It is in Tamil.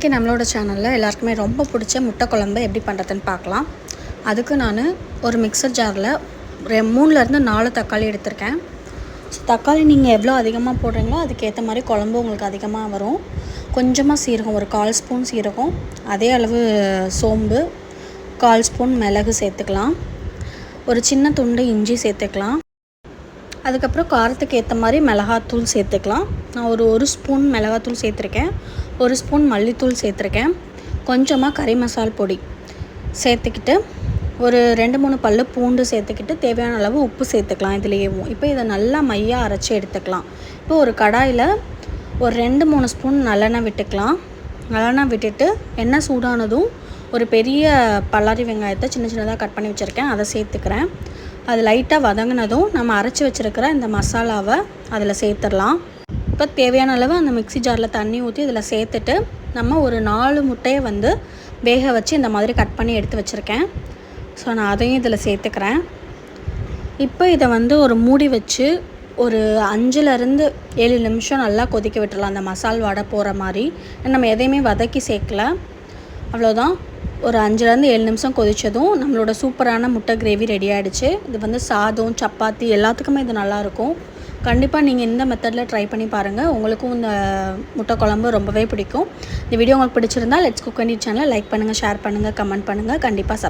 இன்றைக்கி நம்மளோட சேனலில் எல்லாருக்குமே ரொம்ப பிடிச்ச முட்டை குழம்பு எப்படி பண்ணுறதுன்னு பார்க்கலாம். அதுக்கு நான் ஒரு மிக்சர் ஜாரில் ரெ மூணுலேருந்து நாலு தக்காளி எடுத்திருக்கேன். ஸோ தக்காளி நீங்கள் எவ்வளோ அதிகமாக போடுறீங்களோ அதுக்கேற்ற மாதிரி குழம்பு உங்களுக்கு அதிகமாக வரும். கொஞ்சமாக சீரகம் ஒரு கால் ஸ்பூன் சீரகம் அதே அளவு சோம்பு கால் ஸ்பூன் மிளகு சேர்த்துக்கலாம். ஒரு சின்ன துண்டு இஞ்சி சேர்த்துக்கலாம். அதுக்கப்புறம் காரத்துக்கு ஏற்ற மாதிரி மிளகாத்தூள் சேர்த்துக்கலாம். நான் ஒரு ஒரு ஸ்பூன் மிளகாத்தூள் சேர்த்துருக்கேன். ஒரு ஸ்பூன் மல்லித்தூள் சேர்த்துருக்கேன். கொஞ்சமாக கறி மசால் பொடி சேர்த்துக்கிட்டு ஒரு ரெண்டு மூணு பல்லு பூண்டு சேர்த்துக்கிட்டு தேவையான அளவு உப்பு சேர்த்துக்கலாம் இதுலேயேவும். இப்போ இதை நல்லா மையாக அரைச்சி எடுத்துக்கலாம். இப்போ ஒரு கடாயில் ஒரு ரெண்டு மூணு ஸ்பூன் நல்லெண்ணெய் விட்டுக்கலாம். நல்லெண்ணெய் விட்டுட்டு எண்ணெய் சூடானதும் ஒரு பெரிய பல்லாரி வெங்காயத்தை சின்ன சின்னதாக கட் பண்ணி வச்சுருக்கேன். அதை சேர்த்துக்கிறேன். அது லைட்டாக வதங்கினதும் நம்ம அரைச்சி வச்சுருக்கிற இந்த மசாலாவை அதில் சேர்த்துடலாம். இப்போ தேவையான அளவு அந்த மிக்ஸி ஜாரில் தண்ணி ஊற்றி இதில் சேர்த்துட்டு நம்ம ஒரு நாலு முட்டையை வந்து வேக வச்சு இந்த மாதிரி கட் பண்ணி எடுத்து வச்சுருக்கேன். ஸோ நான் அதையும் இதில் சேர்த்துக்கிறேன். இப்போ இதை வந்து ஒரு மூடி வச்சு ஒரு அஞ்சுலேருந்து ஏழு நிமிஷம் நல்லா கொதிக்க விட்டுடலாம். அந்த மசால் வடை போகிற மாதிரி. நம்ம எதையுமே வதக்கி சேர்க்கல. அவ்வளோதான் ஒரு அஞ்சுலேருந்து ஏழு நிமிஷம் கொதித்ததும் நம்மளோட சூப்பரான முட்டை கிரேவி ரெடி ஆகிடுச்சு இது வந்து சாதம் சப்பாத்தி எல்லாத்துக்குமே இது நல்லாயிருக்கும். கண்டிப்பாக நீங்கள் இந்த மெத்தடில் ட்ரை பண்ணி பாருங்கள் உங்களுக்கும் இந்த முட்டை குழம்பு ரொம்பவே பிடிக்கும். இந்த வீடியோ உங்களுக்கு பிடிச்சிருந்தா லெட்ஸ் குக் பண்ணி சேனலை லைக் பண்ணுங்கள் ஷேர் பண்ணுங்கள் கமெண்ட் பண்ணுங்கள் கண்டிப்பாக சப்